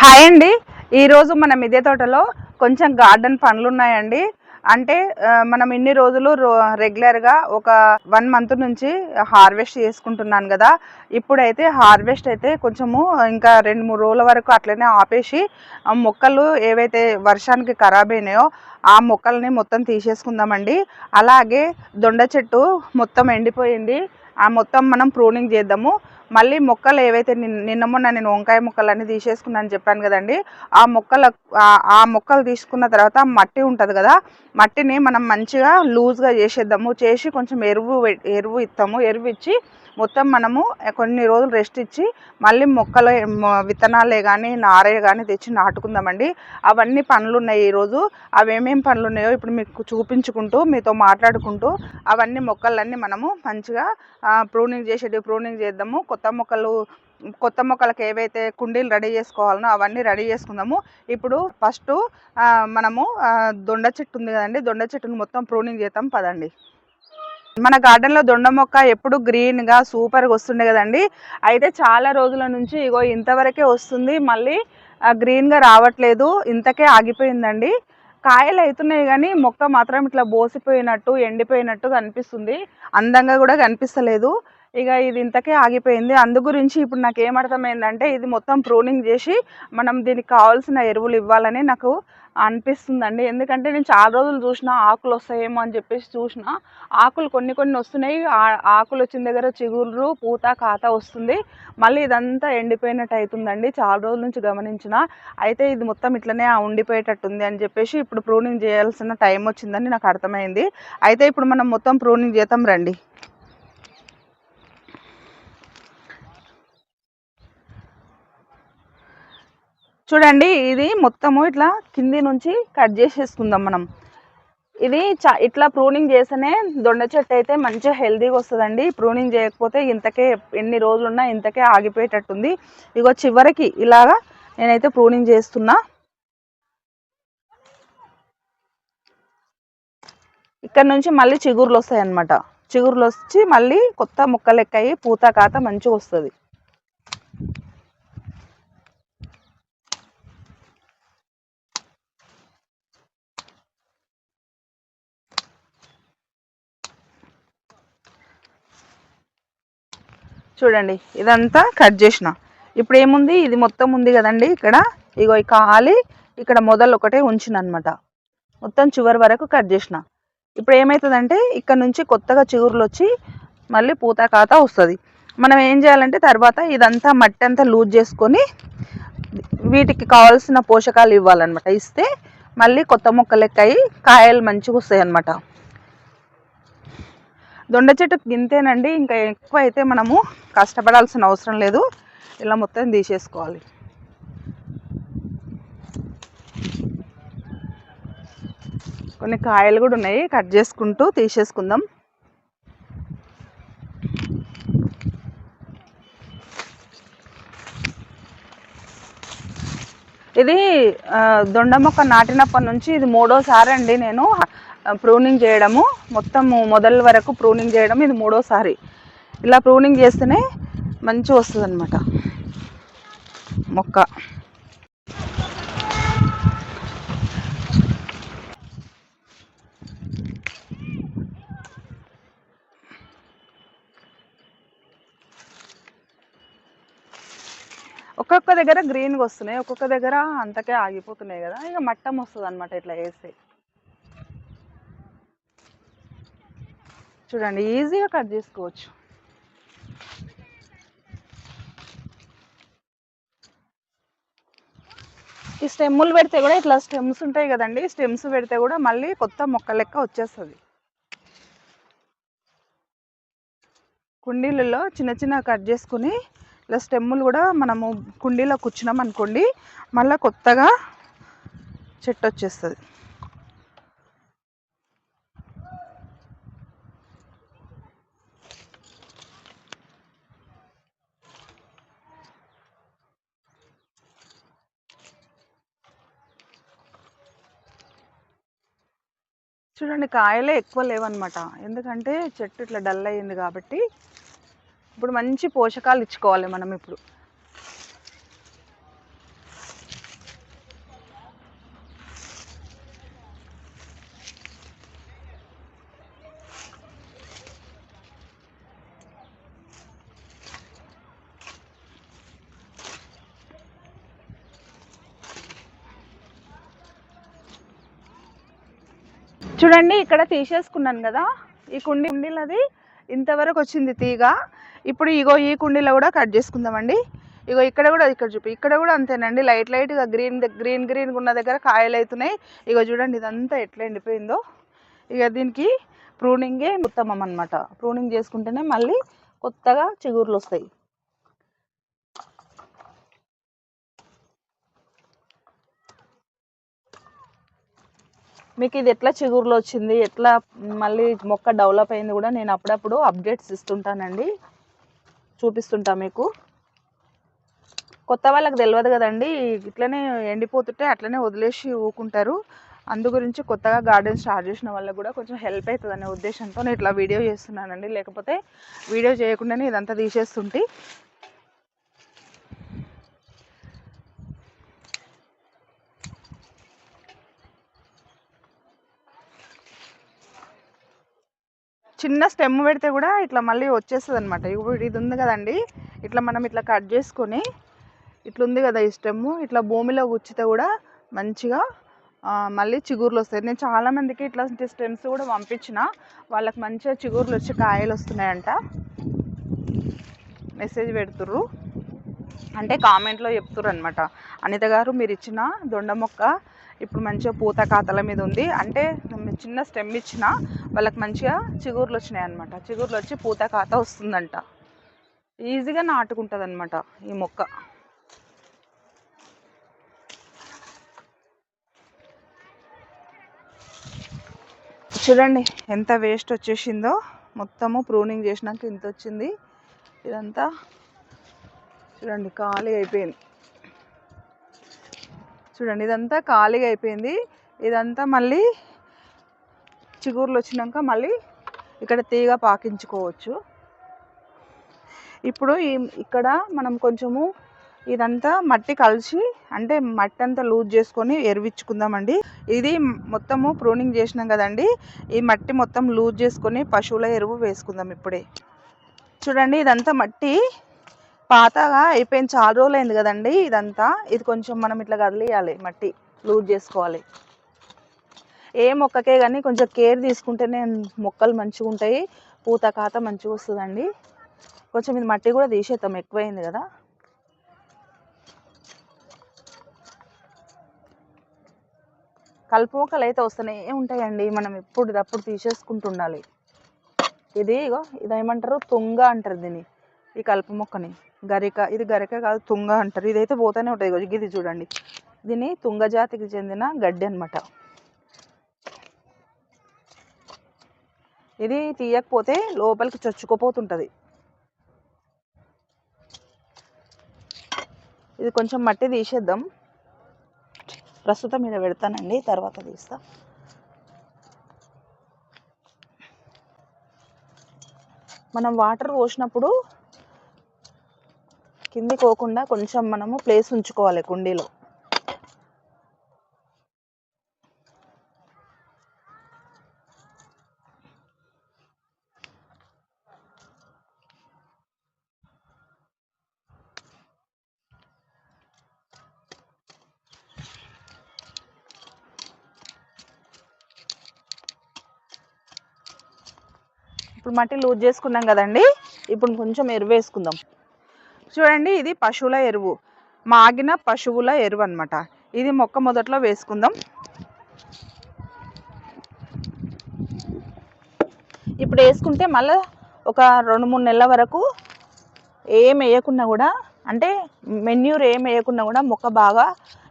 Hi అండి. ఈరోజు మన మిద్దె తోటలో కొంచెం గార్డెన్ పనులు ఉన్నాయండి అంటే మనం ఇన్ని రోజులు రో రెగ్యులర్గా ఒక వన్ మంత్ నుంచి హార్వెస్ట్ చేసుకుంటున్నాను కదా. ఇప్పుడైతే హార్వెస్ట్ అయితే కొంచెము ఇంకా రెండు మూడు రోజుల వరకు అట్లనే ఆపేసి మొక్కలు ఏవైతే వర్షానికి ఖరాబ్ అయినాయో ఆ మొక్కల్ని మొత్తం తీసేసుకుందామండి. అలాగే దొండ చెట్టు మొత్తం ఎండిపోయింది. ఆ మొత్తం మనం ప్రూనింగ్ చేద్దాము. మళ్ళీ మొక్కలు ఏవైతే నిన్న మొన్న నేను వంకాయ మొక్కలు అన్ని తీసేసుకున్నాను చెప్పాను కదండి ఆ మొక్కల ఆ- మొక్కలు తీసుకున్న తర్వాత మట్టి ఉంటుంది కదా మట్టిని మనం మంచిగా లూజ్గా చేసేద్దాము చేసి కొంచెం ఎరువు ఎరువు ఇస్తాము ఎరువు ఇచ్చి మొత్తం మనము కొన్ని రోజులు రెస్ట్ ఇచ్చి మళ్ళీ మొక్కలు విత్తనాలే కానీ నారే కానీ తెచ్చి నాటుకుందామండి. అవన్నీ పనులు ఉన్నాయి ఈరోజు. అవి ఏమేమి పనులు ఉన్నాయో ఇప్పుడు మీకు చూపించుకుంటూ మీతో మాట్లాడుకుంటూ అవన్నీ మొక్కలన్నీ మనము మంచిగా ప్రూనింగ్ చేసేటివి ప్రూనింగ్ చేద్దాము. కొత్త మొక్కలు కొత్త మొక్కలకు ఏవైతే కుండీలు రెడీ చేసుకోవాలనో అవన్నీ రెడీ చేసుకుందాము. ఇప్పుడు ఫస్ట్ మనము దొండ చెట్టు ఉంది కదండి దొండ చెట్టును మొత్తం ప్రూనింగ్ చేద్దాం పదండి. మన గార్డెన్లో దొండ మొక్క ఎప్పుడు గ్రీన్గా సూపర్గా వస్తుండే కదండి. అయితే చాలా రోజుల నుంచి ఇగో ఇంతవరకే వస్తుంది. మళ్ళీ గ్రీన్ గ్రీన్గా రావట్లేదు. ఇంతకే ఆగిపోయిందండి. కాయలు అవుతున్నాయి కానీ మొక్క మాత్రం ఇట్లా బోసిపోయినట్టు ఎండిపోయినట్టు కనిపిస్తుంది. అందంగా కూడా కనిపిస్తలేదు. ఇక ఇది ఇంతకే ఆగిపోయింది. అందు గురించి ఇప్పుడు నాకు ఏమర్థమైందంటే ఇది మొత్తం ప్రూనింగ్ చేసి మనం దీనికి కావాల్సిన ఎరువులు ఇవ్వాలని నాకు అనిపిస్తుందండి. ఎందుకంటే నేను చాలా రోజులు చూసిన ఆకులు వస్తాయేమో అని చెప్పేసి చూసిన ఆకులు కొన్ని కొన్ని వస్తున్నాయి. ఆ- ఆకులు వచ్చిన దగ్గర చిగురు పూత కాత వస్తుంది. మళ్ళీ ఇదంతా ఎండిపోయినట్టు అవుతుందండి చాలా రోజుల నుంచి గమనించిన. అయితే ఇది మొత్తం ఇట్లనే ఉండిపోయేటట్టుంది అని చెప్పేసి ఇప్పుడు ప్రూనింగ్ చేయాల్సిన టైం వచ్చిందని నాకు అర్థమైంది. అయితే ఇప్పుడు మనం మొత్తం ప్రూనింగ్ చేద్దాం రండి. చూడండి ఇది మొత్తము ఇట్లా కింది నుంచి కట్ చేసేసుకుందాం మనం. ఇది చా ఇట్లా ప్రూనింగ్ చేస్తేనే దొండ చెట్టు అయితే మంచిగా హెల్తీగా వస్తుందండి. ప్రూనింగ్ చేయకపోతే ఇంతకే ఎన్ని రోజులున్నా ఇంతకే ఆగిపోయేటట్టుంది. ఇగో చివరికి ఇలాగా నేనైతే ప్రూనింగ్ చేస్తున్నా. ఇక్కడ నుంచి మళ్ళీ చిగురులు వస్తాయి అన్నమాట చిగురులు వచ్చి మళ్ళీ కొత్త ముక్కలు ఎక్కాయి పూత కాత మంచిగా వస్తుంది. చూడండి ఇదంతా కట్ చేసిన. ఇప్పుడు ఏముంది? ఇది మొత్తం ఉంది కదండి ఇక్కడ. ఇగో ఈ ఖాళీ ఇక్కడ మొదలు ఒకటే ఉంచిన అనమాట మొత్తం చివరి వరకు కట్ చేసిన. ఇప్పుడు ఏమవుతుందంటే ఇక్కడ నుంచి కొత్తగా చిగురులు వచ్చి మళ్ళీ పూత కాత వస్తుంది. మనం ఏం చేయాలంటే తర్వాత ఇదంతా మట్టి అంతా లూజ్ చేసుకొని వీటికి కావాల్సిన పోషకాలు ఇవ్వాలన్నమాట. ఇస్తే మళ్ళీ కొత్త మొక్కలు అయ్యి కాయలు మంచిగా వస్తాయి అన్నమాట దొండ చెట్టు గింతేనండి. ఇంకా ఎక్కువ అయితే మనము కష్టపడాల్సిన అవసరం లేదు. ఇలా మొత్తం తీసేసుకోవాలి. కొన్ని కాయలు కూడా ఉన్నాయి. కట్ చేసుకుంటూ తీసేసుకుందాం. ఇది దొండ మొక్క నాటినప్పటి నుంచి ఇది మూడోసారి అండి నేను. ప్రూనింగ్ చేయడము. మొత్తం మొదల వరకు ప్రూనింగ్ చేయడం ఇది మూడోసారి. ఇలా ప్రూనింగ్ చేస్తేనే మంచిగా వస్తుంది అనమాట మొక్క. ఒక్కొక్క దగ్గర గ్రీన్గా వస్తున్నాయి. ఒక్కొక్క దగ్గర అంతకే ఆగిపోతున్నాయి కదా. ఇక మట్టం వస్తుంది అనమాట ఇట్లా వేస్తే. చూడండి ఈజీగా కట్ చేసుకోవచ్చు. ఈ స్టెమ్ములు పెడితే కూడా ఇట్లా స్టెమ్స్ ఉంటాయి కదండి స్టెమ్స్ పెడితే కూడా మళ్ళీ కొత్త మొక్క లెక్క వచ్చేస్తుంది. కుండీలలో చిన్న చిన్న కట్ చేసుకుని ఇట్లా స్టెమ్ములు కూడా మనము కుండీలో కూర్చున్నాం అనుకోండి మళ్ళీ కొత్తగా చెట్టు వచ్చేస్తుంది. చూడండి కాయలే ఎక్కువ లేవన్నమాట. ఎందుకంటే చెట్టు ఇట్లా డల్ అయ్యింది కాబట్టి ఇప్పుడు మంచి పోషకాలు ఇచ్చుకోవాలి మనం ఇప్పుడు. చూడండి ఇక్కడ తీసేసుకున్నాను కదా. ఈ కుండీ కుండీలది ఇంతవరకు వచ్చింది తీగ. ఇప్పుడు ఇగో ఈ కుండీలో కూడా కట్ చేసుకుందామండి. ఇగో ఇక్కడ కూడా ఇక్కడ చూపి ఇక్కడ కూడా అంతేనండి. లైట్ లైట్గా గ్రీన్ గ్రీన్ గ్రీన్ ఉన్న దగ్గర కాయలు అవుతున్నాయి ఇగో చూడండి ఇదంతా ఎట్లా ఎండిపోయిందో. ఇక దీనికి ప్రూనింగే ఉత్తమం అనమాట ప్రూనింగ్ చేసుకుంటేనే మళ్ళీ కొత్తగా చిగుర్లు వస్తాయి. మీకు ఇది ఎట్లా చిగురులో వచ్చింది ఎట్లా మళ్ళీ మొక్క డెవలప్ అయింది కూడా నేను అప్పుడప్పుడు అప్డేట్స్ ఇస్తుంటానండి. చూపిస్తుంటా మీకు. కొత్త వాళ్ళకి తెలియదు కదండి ఇట్లనే ఎండిపోతుంటే అట్లనే వదిలేసి ఊకుంటారు. అందు గురించి కొత్తగా గార్డెన్ స్టార్ట్ చేసిన వాళ్ళకి కూడా కొంచెం హెల్ప్ అవుతుంది అనే ఉద్దేశంతో నేను ఇట్లా వీడియో చేస్తున్నానండి. లేకపోతే వీడియో చేయకుండానే ఇదంతా తీసేస్తుంటే. చిన్న స్టెమ్ పెడితే కూడా ఇట్లా మళ్ళీ వచ్చేస్తుంది అనమాట ఇప్పుడు ఇది ఉంది కదండి ఇట్లా మనం ఇట్లా కట్ చేసుకొని ఇట్లా ఉంది కదా ఈ స్టెమ్ ఇట్లా భూమిలో గుచ్చితే కూడా మంచిగా మళ్ళీ చిగుర్లు వస్తాయి. నేను చాలామందికి ఇట్లాంటి స్టెమ్స్ కూడా పంపించిన వాళ్ళకి మంచిగా చిగుర్లు వచ్చి కాయలు వస్తున్నాయంట. మెసేజ్ పెడుతుర్రు. అంటే కామెంట్లో చెప్తుర్రు అనమాట అనిత గారు మీరు ఇచ్చిన దొండ మొక్క ఇప్పుడు మంచిగా పూత కాతల మీద ఉంది. అంటే చిన్న స్టెమ్ ఇచ్చిన వాళ్ళకి మంచిగా చిగుర్లు వచ్చినాయి అనమాట చిగుర్లు వచ్చి పూత కాత వస్తుందంట. ఈజీగా నాటుకుంటుంది అనమాట ఈ మొక్క. చూడండి ఎంత వేస్ట్ వచ్చేసిందో. మొత్తము ప్రూనింగ్ చేసినాక ఇంత వచ్చింది. ఇదంతా చూడండి ఖాళీ అయిపోయింది. చూడండి ఇదంతా ఖాళీగా అయిపోయింది. ఇదంతా మళ్ళీ చిగుర్లు వచ్చినాక మళ్ళీ ఇక్కడ తీగ పాకించుకోవచ్చు. ఇప్పుడు ఈ ఇక్కడ మనం కొంచెము ఇదంతా మట్టి కలిసి అంటే మట్టి అంతా లూజ్ చేసుకొని ఎరువిచ్చుకుందామండి. ఇది మొత్తము ప్రూనింగ్ చేసినాం కదండి ఈ మట్టి మొత్తం లూజ్ చేసుకొని పశువుల ఎరువు వేసుకుందాం ఇప్పుడే. చూడండి ఇదంతా మట్టి పాతగా అయిపోయింది చాలా రోజులు అయింది కదండి ఇదంతా. ఇది కొంచెం మనం ఇట్లా కదిలియాలి మట్టి లూజ్ చేసుకోవాలి. ఏ మొక్కకే కానీ కొంచెం కేర్ తీసుకుంటేనే మొక్కలు మంచిగా ఉంటాయి పూత కాత మంచిగా వస్తుందండి. కొంచెం ఇది మట్టి కూడా తీసేద్దాం ఎక్కువైంది కదా. కలుపు మొక్కలు అయితే వస్తూనే ఉంటాయండి మనం ఎప్పుడు అప్పుడు తీసేసుకుంటుండాలి ఇది ఇగో ఇది ఏమంటారు తుంగ అంటారు దీన్ని. ఈ కలుపు మొక్కని. గరిక ఇది గరిక కాదు తుంగ అంటారు. ఇదైతే పోతూనే ఉంటుంది ఇది చూడండి. దీన్ని తుంగ జాతికి చెందిన గడ్డి అనమాట ఇది తీయకపోతే లోపలికి చొచ్చుకుపోతుంటుంది. ఇది కొంచెం మట్టి తీసేద్దాం. ప్రస్తుతం ఇలా పెడతానండి. తర్వాత తీస్తా. మనం వాటర్ పోసినప్పుడు కింది పోకుండా కొంచెం మనము ప్లేస్ ఉంచుకోవాలి కుండీలో. ఇప్పుడు మట్టి లూజ్ చేసుకున్నాం కదండి. ఇప్పుడు కొంచెం ఎరువేసుకుందాం. చూడండి ఇది పశువుల ఎరువు. మాగిన పశువుల ఎరువు అనమాట ఇది మొక్క మొదట్లో వేసుకుందాం. ఇప్పుడు వేసుకుంటే మళ్ళీ ఒక రెండు మూడు నెలల వరకు ఏం వేయకున్నా కూడా అంటే మెన్యూర్ ఏం వేయకున్నా కూడా మొక్క బాగా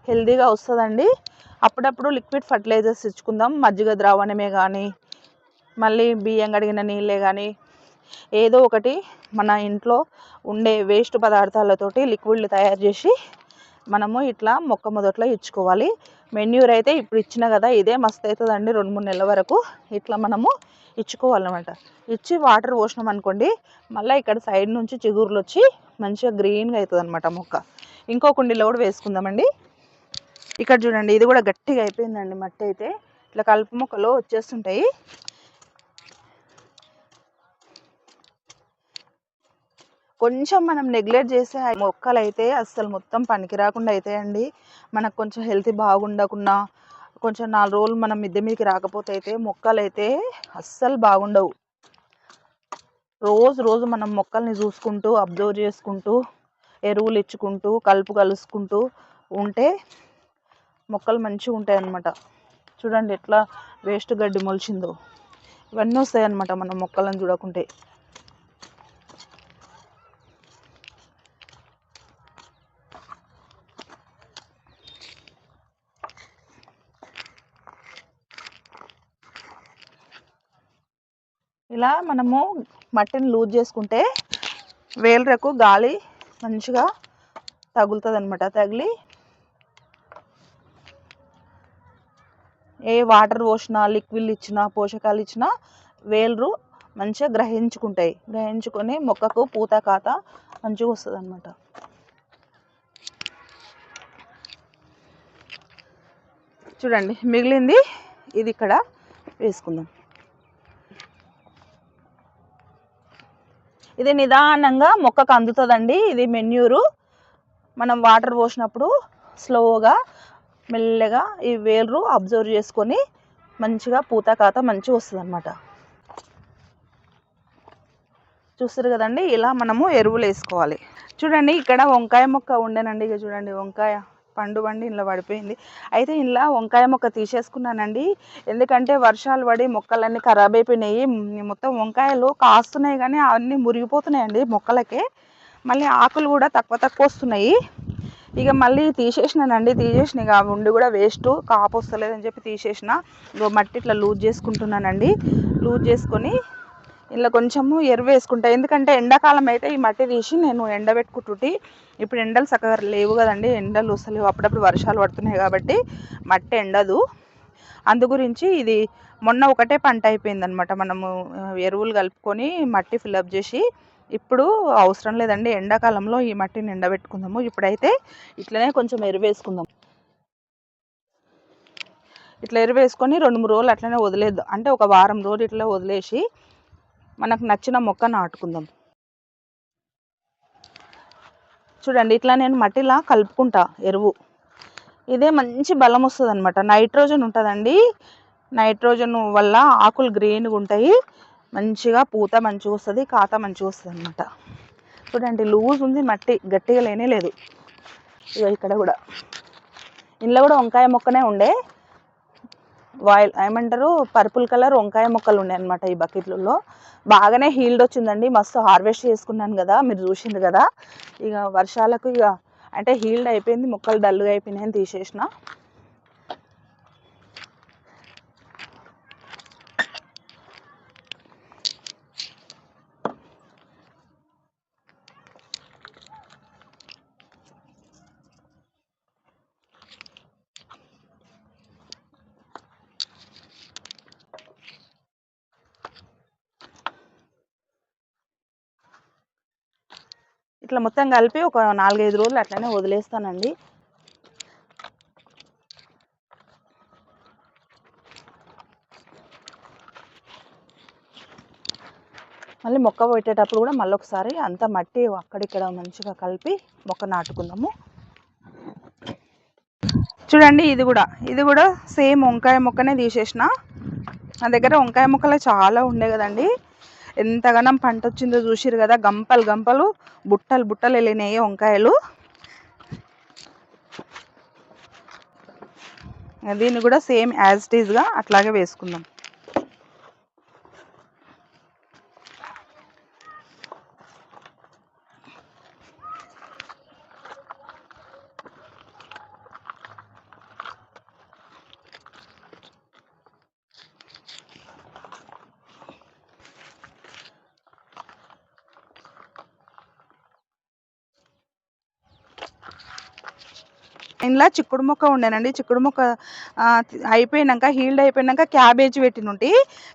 హెల్దీగా వస్తుందండి. అప్పుడప్పుడు లిక్విడ్ ఫర్టిలైజర్స్ ఇచ్చుకుందాం. మజ్జిగ ద్రావణమే కానీ మళ్ళీ బియ్యం కడిగిన నీళ్ళే కానీ ఏదో ఒకటి మన ఇంట్లో ఉండే వేస్ట్ పదార్థాలతోటి లిక్విడ్లు తయారు చేసి మనము ఇట్లా మొక్క మొదట్లో ఇచ్చుకోవాలి. మెన్యూర్ అయితే ఇప్పుడు ఇచ్చిన కదా ఇదే మస్తు అవుతుందండి రెండు మూడు నెలల వరకు. ఇట్లా మనము ఇచ్చుకోవాలన్నమాట. ఇచ్చి వాటర్ పోసినాం అనుకోండి మళ్ళీ ఇక్కడ సైడ్ నుంచి చిగురులు వచ్చి మంచిగా గ్రీన్గా అవుతుంది అనమాట మొక్క. ఇంకో కుండీలో కూడా వేసుకుందామండి. ఇక్కడ చూడండి ఇది కూడా గట్టిగా అయిపోయిందండి మట్టి అయితే. ఇట్లా కలుపు మొక్కలు వచ్చేస్తుంటాయి. కొంచెం మనం నెగ్లెక్ట్ చేసే మొక్కలు అయితే అస్సలు మొత్తం పనికి రాకుండా అవుతాయండి మనకు కొంచెం హెల్త్ బాగుండకుండా కొంచెం నాలుగు రోజులు మనం మిద్దె మీదకి రాకపోతే అయితే మొక్కలు అయితే అస్సలు బాగుండవు. రోజు రోజు మనం మొక్కల్ని చూసుకుంటూ అబ్జర్వ్ చేసుకుంటూ ఎరువులు ఇచ్చుకుంటూ కలుపు కలుసుకుంటూ ఉంటే మొక్కలు మంచిగా ఉంటాయి అన్నమాట చూడండి ఎట్లా వేస్ట్ గడ్డి మొలిచిందో. ఇవన్నీ వస్తాయి అన్నమాట మనం మొక్కలను చూడకుంటే. ఇలా మనము మట్టిని లూజ్ చేసుకుంటే వేలరకు గాలి మంచిగా తగులుతుంది అనమాట తగిలి ఏ వాటర్ పోసినా లిక్విడ్ ఇచ్చినా పోషకాలు ఇచ్చినా వేలరు మంచిగా గ్రహించుకుంటాయి. గ్రహించుకొని మొక్కకు పూత కాత మంచిగా వస్తుంది అనమాట చూడండి మిగిలింది ఇది ఇక్కడ వేసుకుందాం. ఇది నిదానంగా మొక్కకు అందుతుందండి. ఇది మెన్యూరు. మనం వాటర్ పోసినప్పుడు స్లోగా మెల్లగా ఈ వేలు అబ్జర్వ్ చేసుకొని మంచిగా పూత కాత మంచిగా వస్తుంది అనమాట చూస్తారు కదండి ఇలా మనము ఎరువులు వేసుకోవాలి చూడండి ఇక్కడ వంకాయ మొక్క ఉండేనండి. ఇక చూడండి వంకాయ. పండు బండి ఇంట్లో పడిపోయింది. అయితే ఇంట్లో వంకాయ మొక్క తీసేసుకున్నానండి. ఎందుకంటే వర్షాలు పడి మొక్కలన్నీ ఖరాబ్ అయిపోయినాయి. మొత్తం వంకాయలు కాస్తున్నాయి కానీ అవన్నీ మురిగిపోతున్నాయండి మొక్కలకే. మళ్ళీ ఆకులు కూడా తక్కువ తక్కువ వస్తున్నాయి. ఇక మళ్ళీ తీసేసినానండి తీసేసిన. ఇక ఉండి కూడా వేస్ట్ కాపు వస్తలేదని చెప్పి తీసేసిన. ఇగో మట్టి ఇట్లా లూజ్ చేసుకుంటున్నానండి. లూజ్ చేసుకొని ఇలా కొంచెము ఎరువు వేసుకుంటా. ఎందుకంటే ఎండాకాలం అయితే ఈ మట్టి తీసి నేను ఎండబెట్టుకుంటుంటి. ఇప్పుడు ఎండలు చక్కగా లేవు కదండి. ఎండలు అసలు అప్పుడప్పుడు వర్షాలు పడుతున్నాయి కాబట్టి మట్టి ఎండదు. అందు గురించి ఇది మొన్న ఒకటే పంట అయిపోయింది అనమాట మనము ఎరువులు కలుపుకొని మట్టి ఫిల్అప్ చేసి ఇప్పుడు అవసరం లేదండి. ఎండాకాలంలో ఈ మట్టిని ఎండబెట్టుకుందాము. ఇప్పుడైతే ఇట్లనే కొంచెం ఎరువు వేసుకుందాం. ఇట్లా ఎరువు వేసుకొని రెండు మూడు రోజులు అట్లనే వదిలేదు అంటే ఒక వారం రోజులు ఇట్లా వదిలేసి మనకు నచ్చిన మొక్క నాటుకుందాం. చూడండి ఇట్లా నేను మట్టిలా కలుపుకుంటా ఎరువు. ఇదే మంచి బలం వస్తుంది అనమాట నైట్రోజన్ ఉంటుందండి. నైట్రోజన్ వల్ల ఆకులు గ్రీన్గా ఉంటాయి. మంచిగా పూత మంచిగా వస్తుంది కాత మంచిగా వస్తుంది అనమాట చూడండి లూజ్ ఉంది మట్టి గట్టిగా లేనే లేదు. ఇక ఇక్కడ కూడా. ఇంట్లో కూడా వంకాయ మొక్కనే ఉండే. వాయిల్ ఏమంటారు? పర్పుల్ కలర్ వంకాయ మొక్కలు ఉన్నాయి అనమాట ఈ బకెట్లలో. బాగానే హీల్డ్ వచ్చిందండి. మస్తు హార్వెస్ట్ చేసుకున్నాను కదా మీరు చూసింది కదా. ఇక వర్షాలకు ఇక అంటే హీల్డ్ అయిపోయింది మొక్కలు డల్గా అయిపోయినాయని తీసేసిన. ఇట్లా మొత్తం కలిపి ఒక నాలుగైదు రోజులు అట్లనే వదిలేస్తానండి. మళ్ళీ మొక్క పెట్టేటప్పుడు కూడా మళ్ళీ ఒకసారి అంతా మట్టి అక్కడిక్కడ మంచిగా కలిపి మొక్క నాటుకుందాము. చూడండి ఇది కూడా ఇది కూడా సేమ్ వంకాయ మొక్కనే తీసేసిన. నా దగ్గర వంకాయ మొక్కలే చాలా ఉండే కదండి. ఎంతగానం పంట వచ్చిందో చూసిరు కదా గంపలు గంపలు బుట్టలు బుట్టలు వెళ్ళినాయి వంకాయలు. దీన్ని కూడా సేమ్ యాజ్ ఇట్ ఈజ్గా అట్లాగే వేసుకుందాం. ఇంట్లో చిక్కుడు మొక్క ఉండేనండి. చిక్కుడు మొక్క అయిపోయినాక హీల్డ్ అయిపోయినాక క్యాబేజ్ పెట్టినుంటి.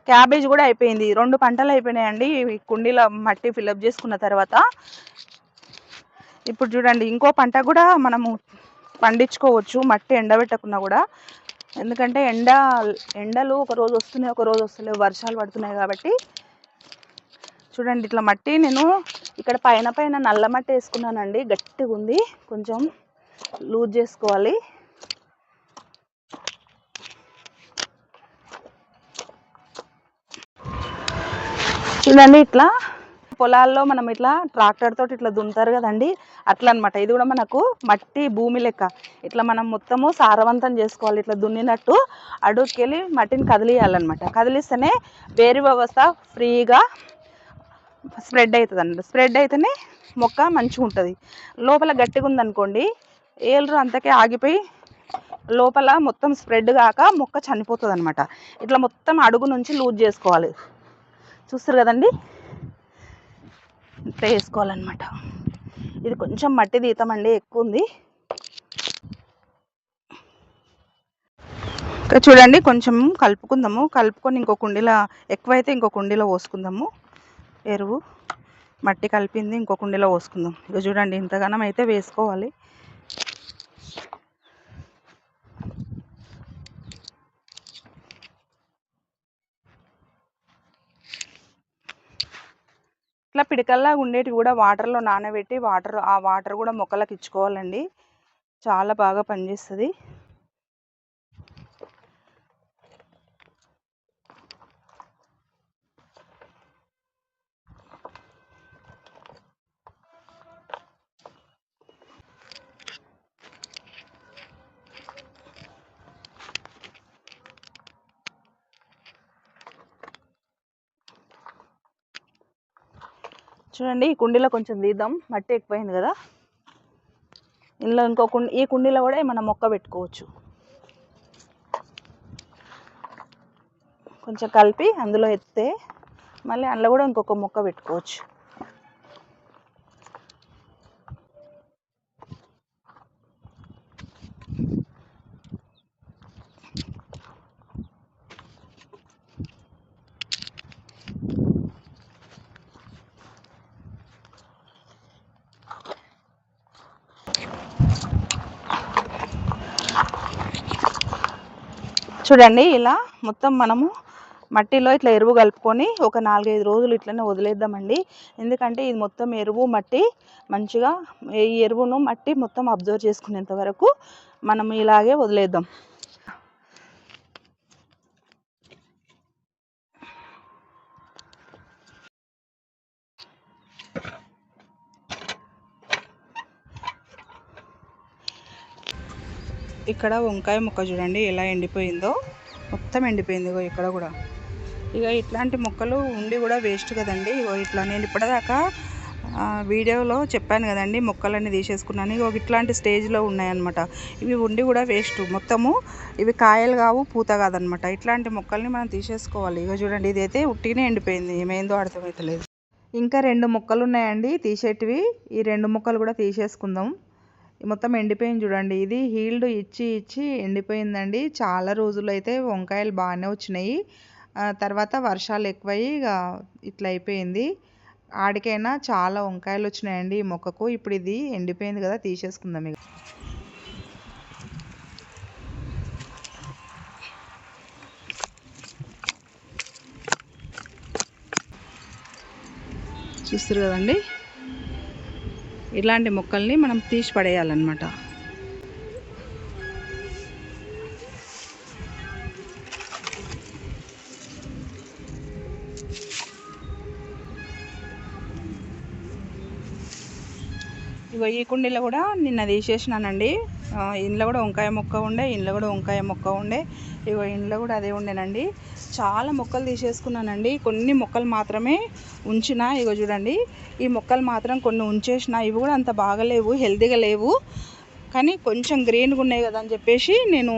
క్యాబేజ్ కూడా అయిపోయింది. రెండు పంటలు అయిపోయినాయండి. కుండీలో మట్టి ఫిల్అప్ చేసుకున్న తర్వాత. ఇప్పుడు చూడండి ఇంకో పంట కూడా మనము పండించుకోవచ్చు. మట్టి ఎండబెట్టకున్నా కూడా. ఎందుకంటే ఎండ ఎండలు ఒక రోజు వస్తున్నాయి ఒక రోజు వస్తలేవు. వర్షాలు పడుతున్నాయి కాబట్టి. చూడండి ఇట్లా మట్టి నేను ఇక్కడ పైన పైన నల్ల మట్టి వేసుకున్నానండి. గట్టిగా ఉంది కొంచెం లూజ్ చేసుకోవాలి. చూడండి ఇట్లా. పొలాల్లో మనం ఇట్లా ట్రాక్టర్ తోటి ఇట్లా దున్నుతారు కదండి. అట్లా అనమాట ఇది కూడా మనకు మట్టి భూమి లెక్క. ఇట్లా మనం మొత్తము సారవంతం చేసుకోవాలి. ఇట్లా దున్నినట్టు అడుగుకెళ్ళి మట్టిని కదిలియాలన్నమాట కదిలిస్తేనే వేరు వ్యవస్థ ఫ్రీగా స్ప్రెడ్ అవుతుంది అన్నమాట స్ప్రెడ్ అయితేనే మొక్క మంచిగా ఉంటుంది లోపల గట్టిగా ఉందనుకోండి ఏలరు అంతకే ఆగిపోయి లోపల మొత్తం స్ప్రెడ్ కాక మొక్క చనిపోతుంది అనమాట ఇట్లా మొత్తం అడుగు నుంచి లూజ్ చేసుకోవాలి. చూస్తారు కదండి? ఇట్లా వేసుకోవాలన్నమాట ఇది కొంచెం మట్టి తీతామండి ఎక్కువ ఉంది. ఇంకా చూడండి కొంచెం కలుపుకుందాము. కలుపుకొని ఇంకో కుండీలో ఎక్కువైతే ఇంకో కుండీలో పోసుకుందాము. ఎరువు మట్టి కలిపింది ఇంకో కుండీలో పోసుకుందాం. ఇక చూడండి ఇంతగానం అయితే వేసుకోవాలి. ఇట్లా పిడకల్లా ఉండేటివి కూడా వాటర్లో నానబెట్టి వాటర్ ఆ వాటర్ కూడా మొక్కలకు ఇచ్చుకోవాలండి. చాలా బాగా పనిచేస్తుంది. చూడండి ఈ కుండీలో కొంచెం తీద్దాం. మట్టి ఎక్కువైంది కదా. ఇందులో ఇంకో కుండ ఈ కుండీలో కూడా మనం మొక్క పెట్టుకోవచ్చు. కొంచెం కలిపి అందులో ఎత్తే మళ్ళీ అందులో కూడా ఇంకొక మొక్క పెట్టుకోవచ్చు. చూడండి ఇలా మొత్తం మనము మట్టిలో ఇట్లా ఎరువు కలుపుకొని ఒక నాలుగైదు రోజులు ఇట్లనే వదిలేద్దామండి. ఎందుకంటే ఇది మొత్తం ఎరువు మట్టి మంచిగా ఈ ఎరువును మట్టి మొత్తం అబ్జర్వ్ చేసుకునేంత వరకు మనం ఇలాగే వదిలేద్దాం. ఇక్కడ వంకాయ మొక్క చూడండి ఎలా ఎండిపోయిందో. మొత్తం ఎండిపోయింది ఇగో ఇక్కడ కూడా. ఇక ఇట్లాంటి మొక్కలు ఉండి కూడా వేస్ట్ కదండి. ఇగో ఇట్లా నేను ఇప్పటిదాకా వీడియోలో చెప్పాను కదండి మొక్కలన్నీ తీసేసుకున్నాను. ఇగో ఇట్లాంటి స్టేజ్లో ఉన్నాయన్నమాట. ఇవి ఉండి కూడా వేస్ట్. మొత్తము ఇవి కాయలు కావు పూత కాదనమాట ఇట్లాంటి మొక్కల్ని మనం తీసేసుకోవాలి. ఇక చూడండి ఇదైతే ఉట్టినే ఎండిపోయింది. ఏమైందో అర్థమవుతలేదు ఇంకా రెండు మొక్కలు ఉన్నాయండి తీసేటివి. ఈ రెండు మొక్కలు కూడా తీసేసుకుందాం. మొత్తం ఎండిపోయింది చూడండి. ఇది హీల్డ్ ఇచ్చి ఇచ్చి ఎండిపోయిందండి. చాలా రోజులు అయితే వంకాయలు బాగానే వచ్చినాయి. తర్వాత వర్షాలు ఎక్కువయ్యి ఇక ఇట్లా అయిపోయింది. ఆడికైనా చాలా వంకాయలు వచ్చినాయండి ఈ మొక్కకు. ఇప్పుడు ఇది ఎండిపోయింది కదా తీసేసుకుందాం ఇక. చూస్తారు కదండి? ఇలాంటి మొక్కల్ని మనం తీసి పడేయాలన్నమాట. ఇగో ఈ కుండీలో కూడా నిన్న తీసేసినానండి. ఇంట్లో కూడా వంకాయ మొక్క ఉండే ఇంట్లో కూడా వంకాయ మొక్క ఉండే. ఇగో ఇంట్లో కూడా అదే ఉండేనండి. చాలా మొక్కలు తీసేసుకున్నానండి. కొన్ని మొక్కలు మాత్రమే ఉంచిన ఇగో చూడండి ఈ మొక్కలు మాత్రం కొన్ని ఉంచేసిన ఇవి కూడా అంత బాగలేవు హెల్తీగా లేవు. కానీ కొంచెం గ్రీన్గా ఉన్నాయి కదా అని చెప్పేసి నేను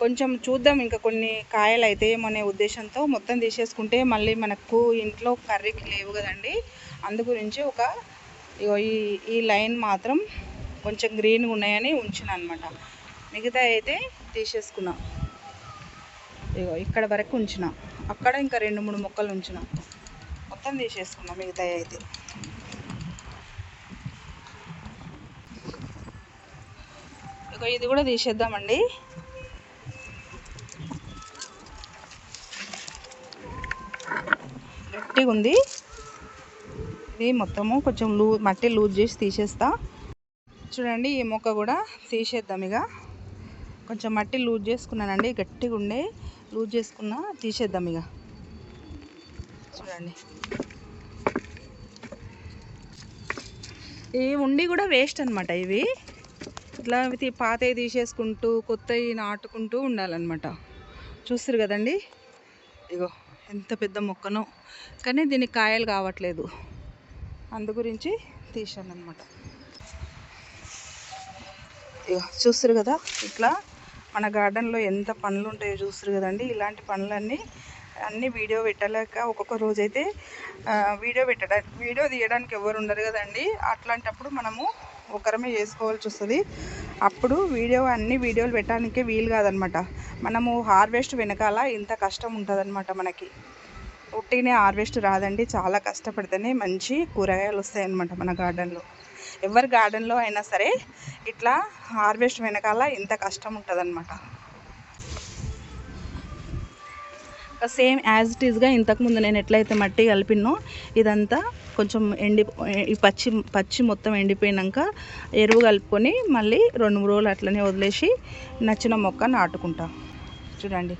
కొంచెం చూద్దాం ఇంకా కొన్ని కాయలు అయితే అనే ఉద్దేశంతో మొత్తం తీసేసుకుంటే మళ్ళీ మనకు ఇంట్లో కర్రీకి లేవు కదండి. అందు గురించి ఒక ఇగో ఈ ఈ లైన్ మాత్రం కొంచెం గ్రీన్గా ఉన్నాయని ఉంచిన అనమాట మిగతా అయితే తీసేసుకున్నాం. ఇగో ఇక్కడ వరకు ఉంచిన. అక్కడ ఇంకా రెండు మూడు మొక్కలు ఉంచిన. మొత్తం తీసేసుకున్నా మిగతా అయితే. ఇగో ఇది కూడా తీసేద్దామండి. గట్టిగా ఉంది. ఇది మొత్తము కొంచెం లూ మట్టి లూజ్ చేసి తీసేస్తా. చూడండి ఈ మొక్క కూడా తీసేద్దాం ఇక కొంచెం మట్టి లూజ్ చేసుకున్నానండి గట్టిగా ఉండే లూజ్ చేసుకున్నా తీసేద్దాం ఇక. చూడండి. ఇవి ఉండి కూడా వేస్ట్ అనమాట ఇవి. ఇట్లా తీ- పాతవి తీసేసుకుంటూ కొత్తవి నాటుకుంటూ ఉండాలన్నమాట. చూస్తారు కదండి? ఇగో ఎంత పెద్ద మొక్కనో. కానీ దీనికి కాయలు కావట్లేదు. అందు గురించి తీసాను అనమాట ఇగో చూస్తారు కదా? ఇట్లా మన గార్డెన్లో ఎంత పనులు ఉంటాయో చూస్తారు కదండి. ఇలాంటి పనులన్నీ అన్నీ వీడియో పెట్టలేక ఒక్కొక్క రోజైతే అయితే వీడియో పెట్టడానికి వీడియో తీయడానికి ఎవరు ఉండరు కదండి. అట్లాంటప్పుడు మనము ఒకరమే చేసుకోవాల్సి వస్తుంది. అప్పుడు వీడియో అన్ని వీడియోలు పెట్టడానికే వీలు కాదనమాట. మనము హార్వెస్ట్ వెనకాల ఇంత కష్టం ఉంటుందన్నమాట మనకి. ఉట్టినే హార్వెస్ట్ రాదండి. చాలా కష్టపడితేనే మంచి కూరగాయలు వస్తాయన్నమాట మన గార్డెన్లో. ఎవరి గార్డెన్లో అయినా సరే ఇట్లా హార్వెస్ట్ వెనకాల ఇంత కష్టం ఉంటుందన్నమాట. సేమ్ యాజ్ ఇట్ ఈస్గా ఇంతకుముందు నేను ఎట్లయితే మట్టి కలిపినో ఇదంతా కొంచెం ఎండి ఈ పచ్చి పచ్చి మొత్తం ఎండిపోయినాక ఎరువు కలుపుకొని మళ్ళీ రెండు మూడు రోజులు అట్లనే వదిలేసి నచ్చిన మొక్క నాటుకుంటా. చూడండి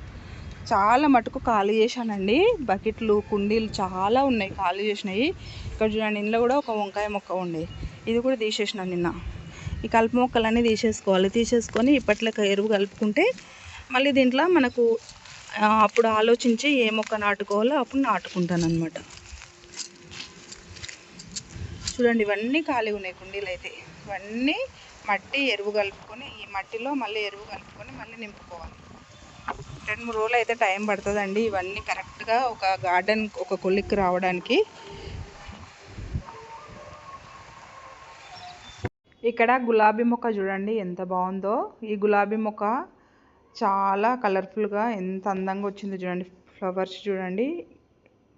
చాలా మటుకు ఖాళీ చేశానండి. బకెట్లు కుండీలు చాలా ఉన్నాయి ఖాళీ చేసినాయి ఇక్కడ చూడండి ఇందులో కూడా ఒక వంకాయ మొక్క ఉంది. ఇది కూడా తీసేసిన నిన్న. ఈ కలుపు మొక్కలన్నీ తీసేసుకోవాలి. తీసేసుకొని ఇప్పట్లో ఎరువు కలుపుకుంటే మళ్ళీ దీంట్లో మనకు అప్పుడు ఆలోచించి ఏ మొక్క నాటుకోవాలో అప్పుడు నాటుకుంటాను అనమాట చూడండి ఇవన్నీ ఖాళీ ఉన్నాయి కుండీలు అయితే. ఇవన్నీ మట్టి ఎరువు కలుపుకొని ఈ మట్టిలో మళ్ళీ ఎరువు కలుపుకొని మళ్ళీ నింపుకోవాలి. రెండు మూడు రోజులు అయితే టైం పడుతుందండి. ఇవన్నీ కరెక్ట్గా ఒక గార్డెన్ ఒక కొలిక్కి రావడానికి ఇక్కడ గులాబీ మొక్క చూడండి ఎంత బాగుందో. ఈ గులాబీ మొక్క చాలా కలర్ఫుల్గా ఎంత అందంగా వచ్చిందో చూడండి. ఫ్లవర్స్ చూడండి.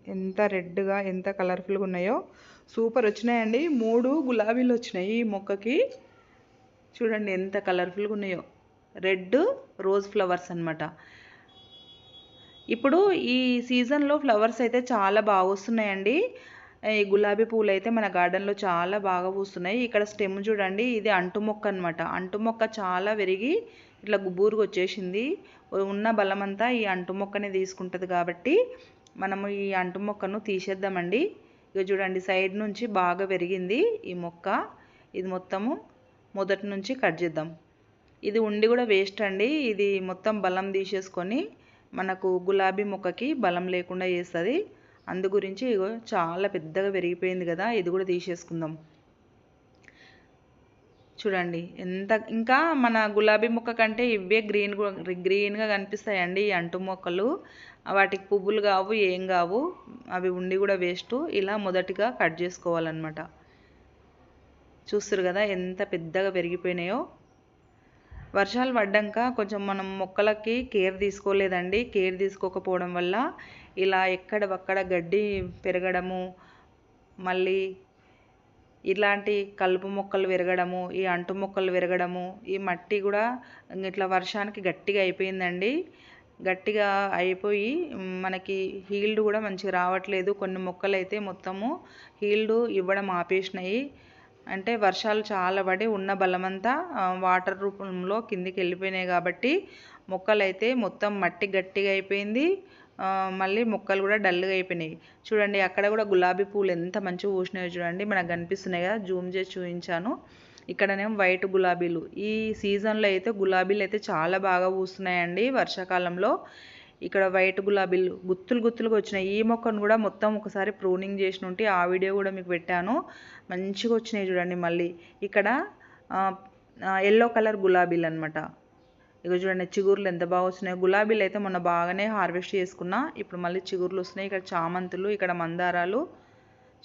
ఎంత రెడ్గా ఎంత కలర్ఫుల్గా ఉన్నాయో. సూపర్ వచ్చినాయండి. మూడు గులాబీలు వచ్చినాయి ఈ మొక్కకి. చూడండి ఎంత కలర్ఫుల్గా ఉన్నాయో. రెడ్ రోజ్ ఫ్లవర్స్ అన్నమాట. ఇప్పుడు ఈ సీజన్లో ఫ్లవర్స్ అయితే చాలా బాగా వస్తున్నాయండి. ఈ గులాబీ పూలు అయితే మన గార్డెన్లో చాలా బాగా పూస్తున్నాయి. ఇక్కడ స్టెమ్ చూడండి ఇది అంటు మొక్క అనమాట అంటు మొక్క చాలా పెరిగి ఇట్లా గుబూరుగా వచ్చేసింది. ఉన్న బలమంతా ఈ అంటు మొక్కనే తీసుకుంటుంది కాబట్టి మనము ఈ అంటు మొక్కను తీసేద్దామండి. ఇక చూడండి సైడ్ నుంచి బాగా పెరిగింది ఈ మొక్క. ఇది మొత్తము మొదటి నుంచి కట్ చేద్దాం. ఇది ఉండి కూడా వేస్ట్ అండి. ఇది మొత్తం బలం తీసేసుకొని మనకు గులాబీ మొక్కకి బలం లేకుండా చేస్తుంది. అందు గురించి ఇగో చాలా పెద్దగా పెరిగిపోయింది కదా ఇది కూడా తీసేసుకుందాం. చూడండి ఎంత ఇంకా మన గులాబీ మొక్క కంటే ఇవే గ్రీన్ గ్రీన్గా కనిపిస్తాయండి ఈ అంటు మొక్కలు. వాటికి పువ్వులు కావు ఏం కావు అవి ఉండి కూడా వేస్ట్. ఇలా మొదటిగా కట్ చేసుకోవాలన్నమాట. చూస్తారు కదా ఎంత పెద్దగా పెరిగిపోయినాయో. వర్షాలు పడ్డాక కొంచెం మనం మొక్కలకి కేర్ తీసుకోలేదండి. కేర్ తీసుకోకపోవడం వల్ల ఇలా ఎక్కడవక్కడ గడ్డి పెరగడము మళ్ళీ ఇలాంటి కలుపు మొక్కలు పెరగడము ఈ అంటు మొక్కలు పెరగడము ఈ మట్టి కూడా ఇట్లా వర్షానికి గట్టిగా అయిపోయిందండి. గట్టిగా అయిపోయి మనకి హీల్డ్ కూడా మంచిగా రావట్లేదు. కొన్ని మొక్కలు అయితే మొత్తము హీల్డ్ ఇవ్వడం ఆపేసినాయి. అంటే వర్షాలు చాలా పడి ఉన్న బలమంతా వాటర్ రూపంలో కిందికి వెళ్ళిపోయినాయి కాబట్టి మొక్కలైతే మొత్తం మట్టి గట్టిగా అయిపోయింది. మళ్ళీ మొక్కలు కూడా డల్గా అయిపోయినాయి. చూడండి అక్కడ కూడా గులాబీ పూలు ఎంత మంచిగా పూసినాయో చూడండి. మనకు కనిపిస్తున్నాయి కదా జూమ్ చేసి చూపించాను. ఇక్కడనేమో వైట్ గులాబీలు. ఈ సీజన్లో అయితే గులాబీలు అయితే చాలా బాగా పూస్తున్నాయండి వర్షాకాలంలో. ఇక్కడ వైట్ గులాబీలు గుత్తులు గుత్తులుగా వచ్చినాయి. ఈ మొక్కను కూడా మొత్తం ఒకసారి ప్రూనింగ్ చేసిన ఉంటే ఆ వీడియో కూడా మీకు పెట్టాను. మంచిగా వచ్చినాయి చూడండి మళ్ళీ. ఇక్కడ ఎల్లో కలర్ గులాబీలు అనమాట ఇక చూడండి చిగుర్లు ఎంత బాగా వస్తున్నాయి గులాబీలు అయితే మొన్న బాగానే హార్వెస్ట్ చేసుకున్నా. ఇప్పుడు మళ్ళీ చిగుర్లు వస్తున్నాయి. ఇక్కడ చామంతులు ఇక్కడ మందారాలు.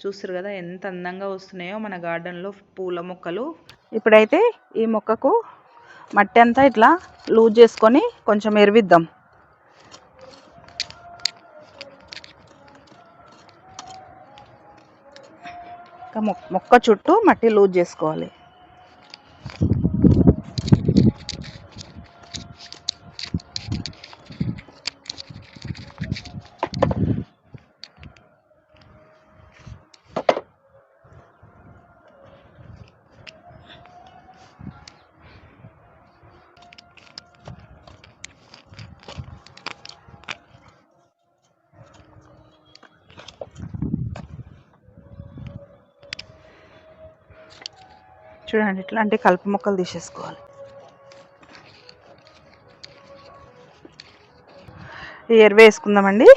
చూస్తారు కదా ఎంత అందంగా వస్తున్నాయో మన గార్డెన్లో పూల మొక్కలు. ఇప్పుడైతే ఈ మొక్కకు మట్టి అంతా ఇట్లా లూజ్ చేసుకొని కొంచెం ఎరివిద్దాం. మొక్క చుట్టూ మట్టి లూజ్ చేసుకోవాలి. చూడండి ఇట్లాంటి కలుపు మొక్కలు తీసేసుకోవాలి. ఈ ఎరువు వేసుకుందామండి.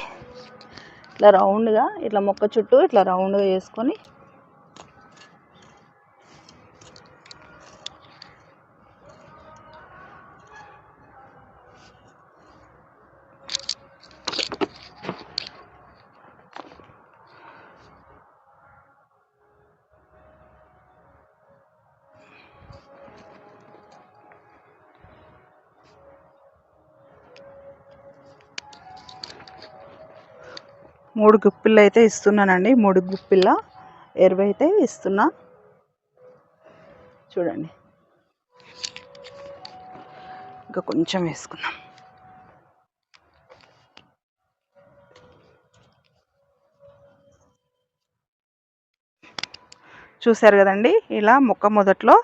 ఇట్లా రౌండ్గా ఇట్లా మొక్క చుట్టూ ఇట్లా రౌండ్గా వేసుకొని మూడు గుప్పిళ్ళు అయితే ఇస్తున్నానండి. మూడు గుప్పిళ్ళ ఎరువు అయితే ఇస్తున్నా. చూడండి. ఇంకా కొంచెం వేసుకుందాం. చూశారు కదండి? ఇలా మొక్క మొదట్లో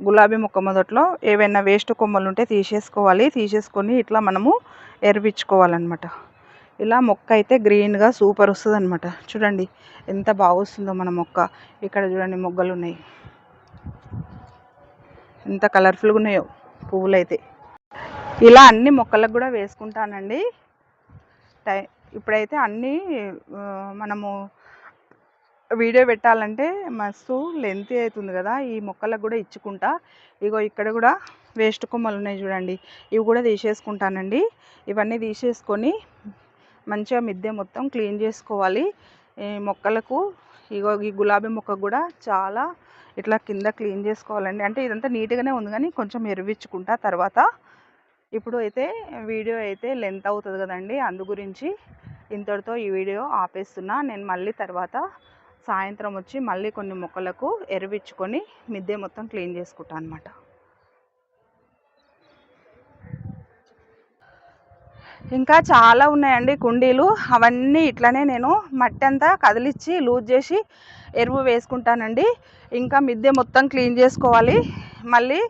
గులాబీ మొక్క మొదట్లో ఏవైనా వేస్ట్ కొమ్మలు ఉంటే తీసేసుకోవాలి. తీసేసుకొని ఇట్లా మనము ఎరువిచ్చుకోవాలన్నమాట. ఇలా మొక్క అయితే గ్రీన్గా సూపర్ వస్తుంది అనమాట చూడండి ఎంత బాగుస్తుందో మన మొక్క. ఇక్కడ చూడండి మొగ్గలు ఉన్నాయి ఎంత కలర్ఫుల్గా ఉన్నాయో పువ్వులు అయితే ఇలా అన్ని మొక్కలకు కూడా వేసుకుంటానండి. టై ఇప్పుడైతే అన్నీ మనము వీడియో పెట్టాలంటే మస్తు లెంత్ అవుతుంది కదా. ఈ మొక్కలకు కూడా ఇచ్చుకుంటా. ఇగో ఇక్కడ కూడా వేస్ట్ కొమ్మలు ఉన్నాయి చూడండి. ఇవి కూడా తీసేసుకుంటానండి. ఇవన్నీ తీసేసుకొని మంచిగా మిద్దె మొత్తం క్లీన్ చేసుకోవాలి. ఈ మొక్కలకు ఇగో ఈ గులాబీ మొక్క కూడా చాలా ఇట్లా కింద క్లీన్ చేసుకోవాలండి. అంటే ఇదంతా నీట్గానే ఉంది కానీ కొంచెం ఎరువిచ్చుకుంటా తర్వాత. ఇప్పుడు అయితే వీడియో అయితే లెంత్ అవుతుంది కదండి. అందు గురించి ఇంతటితో ఈ వీడియో ఆపేస్తున్నా. నేను మళ్ళీ తర్వాత సాయంత్రం వచ్చి మళ్ళీ కొన్ని మొక్కలకు ఎరువిచ్చుకొని మిద్దె మొత్తం క్లీన్ చేసుకుంటాను అనమాట ఇంకా చాలా ఉన్నాయండి కుండీలు. అవన్నీ ఇట్లనే నేను మట్టి అంతా కదిలిచ్చి లూజ్ చేసి ఎరువు వేసుకుంటానండి. ఇంకా మిద్దె మొత్తం క్లీన్ చేసుకోవాలి. మళ్ళీ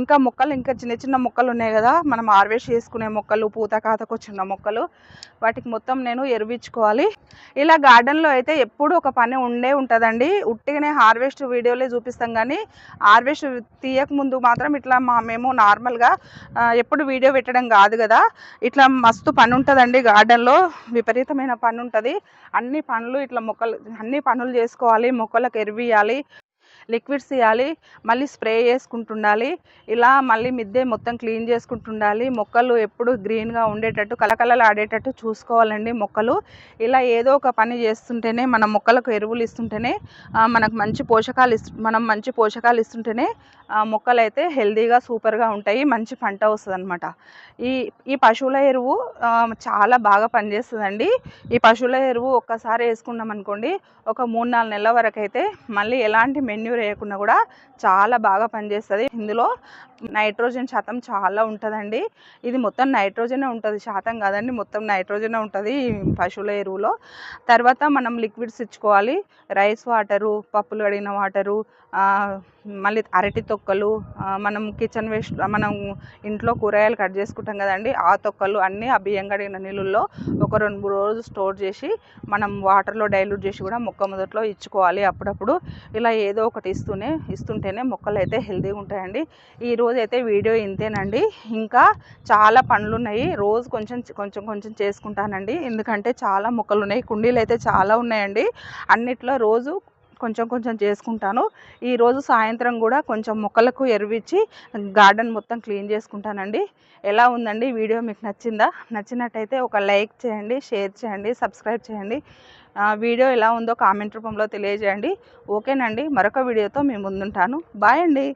ఇంకా మొక్కలు ఇంకా చిన్న చిన్న మొక్కలు ఉన్నాయి కదా మనం హార్వెస్ట్ చేసుకునే మొక్కలు పూత కాతకు వచ్చిన మొక్కలు వాటికి మొత్తం నేను ఎరువిచ్చుకోవాలి. ఇలా గార్డెన్లో అయితే ఎప్పుడు ఒక పని ఉండే ఉంటుందండి. ఉట్టిగానే హార్వెస్ట్ వీడియోలే చూపిస్తాం కానీ హార్వెస్ట్ తీయకముందు మాత్రం ఇట్లా మా మేము నార్మల్గా ఎప్పుడు వీడియో పెట్టడం కాదు కదా ఇట్లా మస్తు పని ఉంటుందండి గార్డెన్లో. విపరీతమైన పని ఉంటుంది. అన్ని పనులు ఇట్లా మొక్కలు అన్ని పనులు చేసుకోవాలి మొక్కలకు ఎరువియాలి లిక్విడ్స్ ఇవ్వాలి మళ్ళీ స్ప్రే చేసుకుంటుండాలి. ఇలా మళ్ళీ మిద్దె మొత్తం క్లీన్ చేసుకుంటుండాలి. మొక్కలు ఎప్పుడు గ్రీన్గా ఉండేటట్టు కలకలలు ఆడేటట్టు చూసుకోవాలండి మొక్కలు. ఇలా ఏదో ఒక పని చేస్తుంటేనే మన మొక్కలకు ఎరువులు ఇస్తుంటేనే మనకు మంచి పోషకాలు ఇస్తు మనం మంచి పోషకాలు ఇస్తుంటేనే మొక్కలు అయితే హెల్దీగా సూపర్గా ఉంటాయి. మంచి పంట వస్తుంది అనమాట ఈ ఈ పశువుల ఎరువు చాలా బాగా పనిచేస్తుందండి. ఈ పశువుల ఎరువు ఒక్కసారి వేసుకున్నాం అనుకోండి ఒక మూడు నాలుగు నెలల వరకు అయితే మళ్ళీ ఎలాంటి మెన్యూ వేయకుండా కూడా చాలా బాగా పనిచేస్తుంది. ఇందులో నైట్రోజన్ శాతం చాలా ఉంటుందండి. ఇది మొత్తం నైట్రోజనే ఉంటుంది శాతం కాదండి మొత్తం నైట్రోజనే ఉంటుంది పశువుల ఎరువులో. తర్వాత మనం లిక్విడ్స్ ఇచ్చుకోవాలి. రైస్ వాటరు పప్పులు కడిగిన వాటరు మళ్ళీ అరటి తొక్కలు మనం కిచెన్ వేస్ట్ మనం ఇంట్లో కూరగాయలు కట్ చేసుకుంటాం కదండి ఆ తొక్కలు అన్నీ ఆ బియ్యం కడిగిన నీళ్ళల్లో ఒక రెండు మూడు రోజులు స్టోర్ చేసి మనం వాటర్లో డైల్యూట్ చేసి కూడా మొక్క మొదట్లో ఇచ్చుకోవాలి అప్పుడప్పుడు. ఇలా ఏదో ఒకటి ఇస్తూనే ఇస్తుంటేనే మొక్కలు అయితే హెల్తీగా ఉంటాయండి. ఈ ఈరోజు అయితే వీడియో ఇంతేనండి. ఇంకా చాలా పనులు ఉన్నాయి రోజు కొంచెం కొంచెం కొంచెం చేసుకుంటానండి. ఎందుకంటే చాలా మొక్కలు ఉన్నాయి కుండీలు అయితే చాలా ఉన్నాయండి. అన్నిట్లో రోజు కొంచెం కొంచెం చేసుకుంటాను. ఈరోజు సాయంత్రం కూడా కొంచెం మొక్కలకు ఎరువిచ్చి గార్డెన్ మొత్తం క్లీన్ చేసుకుంటానండి. ఎలా ఉందండి? వీడియో మీకు నచ్చిందా? నచ్చినట్టయితే ఒక లైక్ చేయండి షేర్ చేయండి సబ్స్క్రైబ్ చేయండి. వీడియో ఎలా ఉందో కామెంట్ రూపంలో తెలియజేయండి. ఓకేనండి. మరొక వీడియోతో మేము ముందుంటాను. బాయ్ అండి.